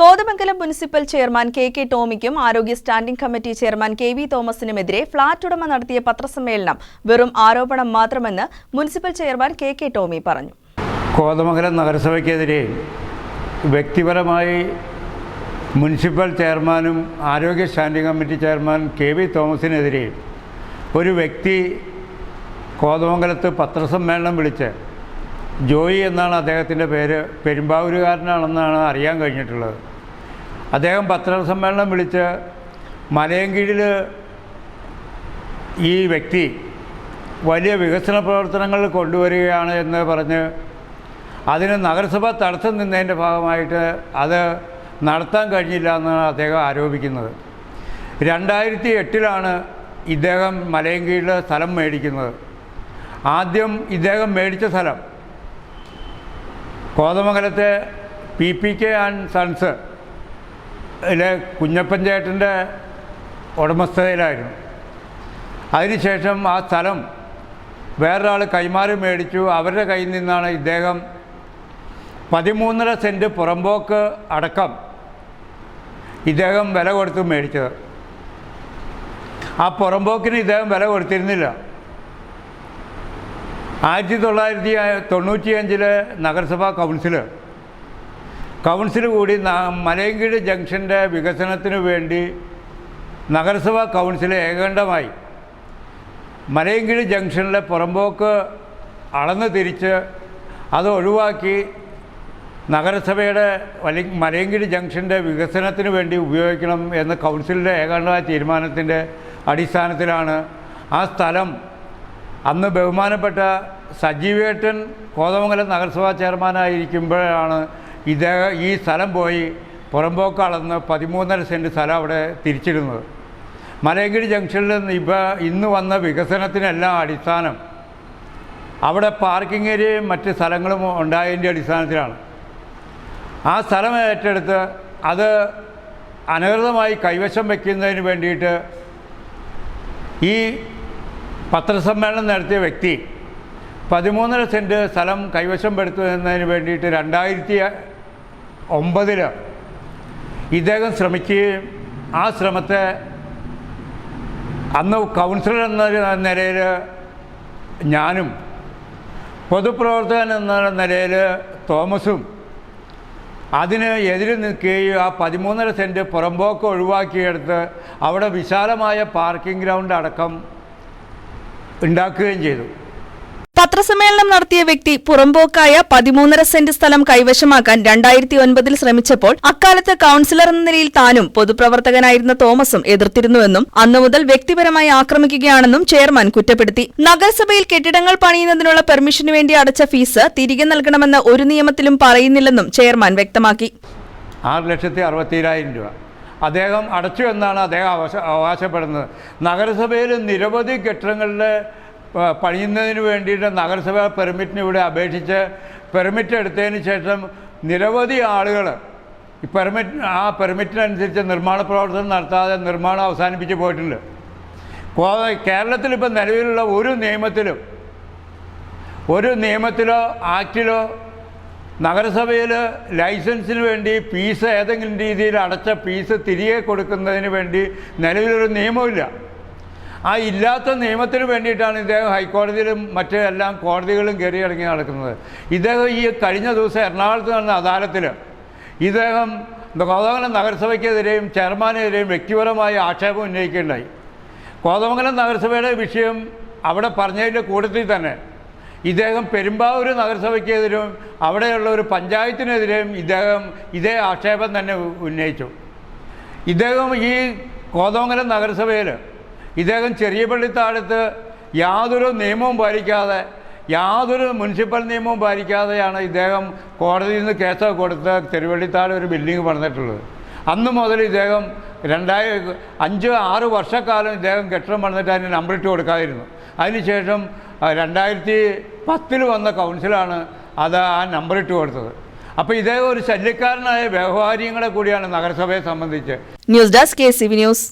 Kothamangalam municipal chairman K K ടോമിക്കും ആരോഗ്യ standing committee chairman K V തോമസിനുമെതിരെ flat ഉടമ നടത്തിയ പത്രസമ്മേളനം വെറും ആരോപണം മാത്രമെന്ന് municipal chairman K K Tomy പറഞ്ഞു. കോതമംഗലം നഗരസഭയ്ക്കെതിരെ വ്യക്തിപരമായി മുനിസിപ്പൽ ചെയർമാനും ആരോഗ്യ standing committee chairman K V തോമസിനെതിരെ ഒരു വ്യക്തി കോതമംഗലത്ത് പത്രസമ്മേളനം വിളിച്ച് ജോയി എന്നാണ് അദ്ദേഹത്തിന്റെ പേര് പെരുമ്പാവൂരുകാരനാണെന്നാണ് അറിയാൻ കഴിഞ്ഞിട്ടുള്ളത്. അദ്ദേഹം പത്രസമ്മേളനം വിളിച്ച് മലയൻകീഴിൽ ഈ വ്യക്തി വലിയ വികസന പ്രവർത്തനങ്ങൾ കൊണ്ടുവരികയാണ് എന്ന് പറഞ്ഞ് അതിന് നഗരസഭ തടസ്സം നിന്നതിന്റെ ഭാഗമായിട്ട് അത് നടത്താൻ കഴിഞ്ഞില്ല എന്നാണ് അദ്ദേഹം ആരോപിക്കുന്നത്. രണ്ടായിരത്തി എട്ടിലാണ് ഇദ്ദേഹം മലയൻകീഴിൽ സ്ഥലം മേടിക്കുന്നത്. ആദ്യം ഇദ്ദേഹം മേടിച്ച സ്ഥലം കോതമംഗലത്തെ P P K and sons ലെ കുഞ്ഞപ്പൻ ചേട്ടന്റെ ഉടമസ്ഥതയിലായിരുന്നു. അതിനുശേഷം ആ സ്ഥലം വേറൊരാൾ കൈമാറി മേടിച്ചു. അവരുടെ കയ്യിൽ നിന്നാണ് ഇദ്ദേഹം പതിമൂന്നര സെന്റ് പുറമ്പോക്ക് അടക്കം ഇദ്ദേഹം വില കൊടുത്ത് മേടിച്ചത്. ആ പുറമ്പോക്കിന് ഇദ്ദേഹം വില കൊടുത്തിരുന്നില്ല. ആയിരത്തി തൊള്ളായിരത്തി തൊണ്ണൂറ്റിയഞ്ചിലെ നഗരസഭാ കൗൺസിൽ കൗൺസിൽ കൂടി മലയങ്കീട് ജംഗ്ഷന്റെ വികസനത്തിന് വേണ്ടി നഗരസഭാ കൗൺസിൽ ഏകണ്ഠമായി മലയങ്കീട് ജംഗ്ഷനിലെ പുറമ്പോക്ക് അളന്ന് തിരിച്ച് അത് ഒഴിവാക്കി നഗരസഭയുടെ വലി മലയൻകീഴ് ജംഗ്ഷന്റെ വികസനത്തിന് വേണ്ടി ഉപയോഗിക്കണം എന്ന കൗൺസിലിന്റെ ഏകാണ്ടമായ തീരുമാനത്തിന്റെ അടിസ്ഥാനത്തിലാണ് ആ സ്ഥലം അന്ന് ബഹുമാനപ്പെട്ട സജീവേട്ടൻ കോതമംഗലം നഗരസഭാ ചെയർമാനായിരിക്കുമ്പോഴാണ് ഇദ്ദേഹം ഈ സ്ഥലം പോയി പുറമ്പോക്ക് അളന്ന് പതിമൂന്നര സെന്റ് സ്ഥലം അവിടെ തിരിച്ചിടുന്നത് മലയങ്കിടി ജംഗ്ഷനിൽ നിന്ന് ഇപ്പോൾ ഇന്ന് വന്ന വികസനത്തിനെല്ലാം അടിസ്ഥാനം അവിടെ പാർക്കിംഗ് ഏരിയയും മറ്റ് സ്ഥലങ്ങളും ഉണ്ടായതിന്റെ അടിസ്ഥാനത്തിലാണ്. ആ സ്ഥലം ഏറ്റെടുത്ത് അത് അനധികൃതമായി കൈവശം വയ്ക്കുന്നതിന് വേണ്ടിയിട്ട് ഈ പത്രസമ്മേളനം നടത്തിയ വ്യക്തി പതിമൂന്നര സെന്റ് സ്ഥലം കൈവശം പെടുത്തുന്നതിന് വേണ്ടിയിട്ട് രണ്ടായിരത്തി ഒമ്പതിൽ ഇദ്ദേഹം ശ്രമിക്കുകയും ആ ശ്രമത്തെ അന്ന് കൗൺസിലർ എന്ന നിലയിൽ ഞാനും പൊതുപ്രവർത്തകൻ എന്ന നിലയിൽ തോമസും അതിന് എതിര് നിൽക്കുകയും ആ പതിമൂന്നര സെന്റ് പുറമ്പോക്ക് ഒഴിവാക്കിയെടുത്ത് അവിടെ വിശാലമായ പാർക്കിംഗ് ഗ്രൗണ്ട് അടക്കം ഉണ്ടാക്കുകയും ചെയ്തു. പത്രസമ്മേളനം നടത്തിയ വ്യക്തി പുറമ്പോക്കായ പതിമൂന്നര സെന്റ് സ്ഥലം കൈവശമാക്കാൻ രണ്ടായിരത്തി ഒൻപതിൽ ശ്രമിച്ചപ്പോൾ അക്കാലത്ത് കൌൺസിലർ എന്ന നിലയിൽ താനും പൊതുപ്രവർത്തകനായിരുന്ന തോമസും എതിർത്തിരുന്നുവെന്നും അന്നു മുതൽ വ്യക്തിപരമായി ആക്രമിക്കുകയാണെന്നും ചെയർമാൻ കുറ്റപ്പെടുത്തി. നഗരസഭയിൽ കെട്ടിടങ്ങൾ പണിയുന്നതിനുള്ള പെർമിഷനു വേണ്ടി അടച്ച ഫീസ് തിരികെ നൽകണമെന്ന് ഒരു നിയമത്തിലും പറയുന്നില്ലെന്നും ചെയർമാൻ വ്യക്തമാക്കി. ആറ് ലക്ഷത്തി അറുപത്തിരായിരം രൂപ. അദ്ദേഹം അടച്ചു എന്നാണ് അദ്ദേഹം അവകാശ അവകാശപ്പെടുന്നത്. നഗരസഭയിൽ നിരവധി കെട്ടിടങ്ങളുടെ പണിയുന്നതിന് വേണ്ടിയിട്ട് നഗരസഭ പെർമിറ്റിന് ഇവിടെ അപേക്ഷിച്ച് പെർമിറ്റ് എടുത്തതിന് ശേഷം നിരവധി ആളുകൾ ഈ പെർമിറ്റ് ആ പെർമിറ്റിനനുസരിച്ച് നിർമ്മാണ പ്രവർത്തനം നടത്താതെ നിർമ്മാണം അവസാനിപ്പിച്ച് പോയിട്ടുണ്ട്. കേരളത്തിൽ ഇപ്പം നിലവിലുള്ള ഒരു നിയമത്തിലും ഒരു നിയമത്തിലോ ആക്റ്റിലോ നഗരസഭയിൽ ലൈസൻസിന് വേണ്ടി ഫീസ് ഏതെങ്കിലും രീതിയിൽ അടച്ച ഫീസ് തിരികെ കൊടുക്കുന്നതിന് വേണ്ടി നിലവിലൊരു നിയമമില്ല ആ ഇല്ലാത്ത നിയമത്തിന് വേണ്ടിയിട്ടാണ് ഇദ്ദേഹം ഹൈക്കോടതിയിലും മറ്റെല്ലാം കോടതികളും കയറി ഇറങ്ങി നടക്കുന്നത്. ഇദ്ദേഹം ഈ കഴിഞ്ഞ ദിവസം എറണാകുളത്ത് നടന്ന അദാലത്തിൽ ഇദ്ദേഹം കോതമംഗലം നഗരസഭയ്ക്കെതിരെയും ചെയർമാനെതിരെയും വ്യക്തിപരമായ ആക്ഷേപം ഉന്നയിക്കുകയുണ്ടായി. കോതമംഗലം നഗരസഭയുടെ വിഷയം അവിടെ പറഞ്ഞതിന്റെ കൂട്ടത്തിൽ തന്നെ ഇദ്ദേഹം പെരുമ്പാവൂർ നഗരസഭയ്ക്കെതിരും അവിടെയുള്ള ഒരു പഞ്ചായത്തിനെതിരെയും ഇദ്ദേഹം ഇതേ ആക്ഷേപം തന്നെ ഉന്നയിച്ചു. ഇദ്ദേഹം ഈ കോതമംഗലം നഗരസഭയിൽ ഇദ്ദേഹം ചെറിയ പള്ളിത്താഴത്ത് യാതൊരു നിയമവും പാലിക്കാതെ യാതൊരു മുനിസിപ്പൽ നിയമവും പാലിക്കാതെയാണ് ഇദ്ദേഹം കോടതിയിൽ നിന്ന് കേസ് കൊടുത്ത് ചെറുവള്ളിത്താഴ് ഒരു ബിൽഡിംഗ് പണിതിട്ടുള്ളത്. അന്ന് മുതൽ ഇദ്ദേഹം രണ്ടായിരം അഞ്ച് ആറ് വർഷക്കാലം ഇദ്ദേഹം കെട്ടിടം പണിതിട്ട് അതിന് നമ്പർ ഇട്ട് കൊടുക്കാതിരുന്നു. അതിനുശേഷം രണ്ടായിരത്തി പത്തിൽ വന്ന കൗൺസിലാണ് അത് ആ നമ്പർ ഇട്ട് കൊടുത്തത്. അപ്പോൾ ഇദ്ദേഹം ഒരു ശല്യക്കാരനായ വ്യവഹാരങ്ങളെ കൂടിയാണ് നഗരസഭയെ സംബന്ധിച്ച്. News desk K C V news.